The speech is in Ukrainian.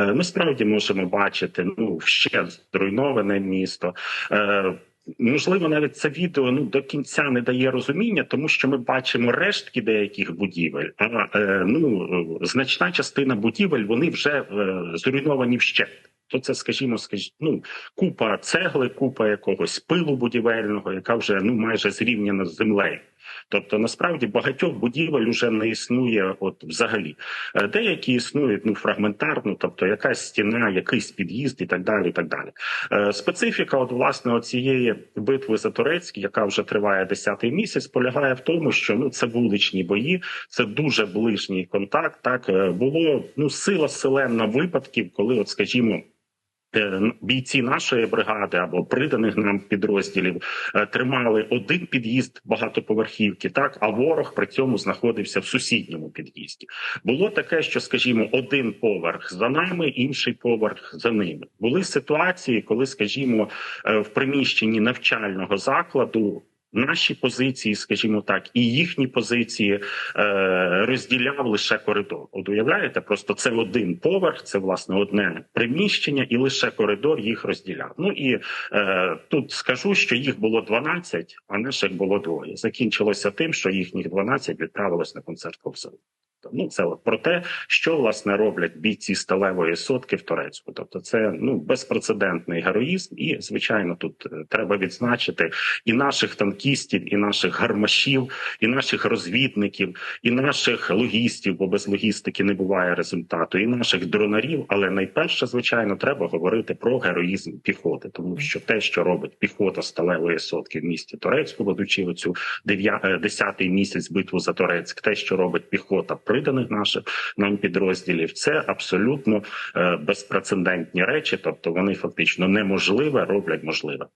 Е, Ми справді можемо бачити ну ще зруйноване місто. Е, Можливо, навіть це відео ну до кінця не дає розуміння, тому що ми бачимо рештки деяких будівель. А е, ну значна частина будівель вони вже зруйновані вщент. То це, скажімо, скаж... ну, купа цегли, купа якогось пилу будівельного, яка вже ну майже зрівняна з землею. Тобто, насправді багатьох будівель вже не існує, от взагалі. Е, Деякі існують ну фрагментарно, тобто якась стіна, якийсь під'їзд і так далі. І так далі. Е, Специфіка, от власне, цієї битви за Турецьк, яка вже триває 10-й місяць, полягає в тому, що ну це вуличні бої, це дуже ближній контакт. Так е, було ну сила селена випадків, коли, от скажімо. Е, Бійці нашої бригади або приданих нам підрозділів е, тримали один під'їзд багатоповерхівки, так а ворог при цьому знаходився в сусідньому під'їзді. Було таке, що, скажімо, один поверх за нами, інший поверх за ними. Були ситуації, коли, скажімо, е, в приміщенні навчального закладу. Наші позиції, скажімо так, і їхні позиції е, розділяв лише коридор. От уявляєте, просто це один поверх, це власне одне приміщення, і лише коридор їх розділяв. Ну і е, тут скажу, що їх було 12, а наших було двоє. Закінчилося тим, що їхніх 12 відправилось на концерт Кобзаря. Ну, це от про те, що власне роблять бійці сталевої сотки в Турецьку. Тобто, це ну безпрецедентний героїзм, і звичайно, тут е, треба відзначити і наших танкістів, і наших гармашів, і наших розвідників, і наших логістів, бо без логістики не буває результату, і наших дронарів. Але найперше, звичайно, треба говорити про героїзм піхоти, тому що те, що робить піхота сталевої сотки в місті Турецьку, ведучи оцю 10-й місяць битву за Турецьк, те, що робить піхота приданих наших нам підрозділів, це абсолютно е, безпрецедентні речі, тобто вони фактично неможливе роблять можливе.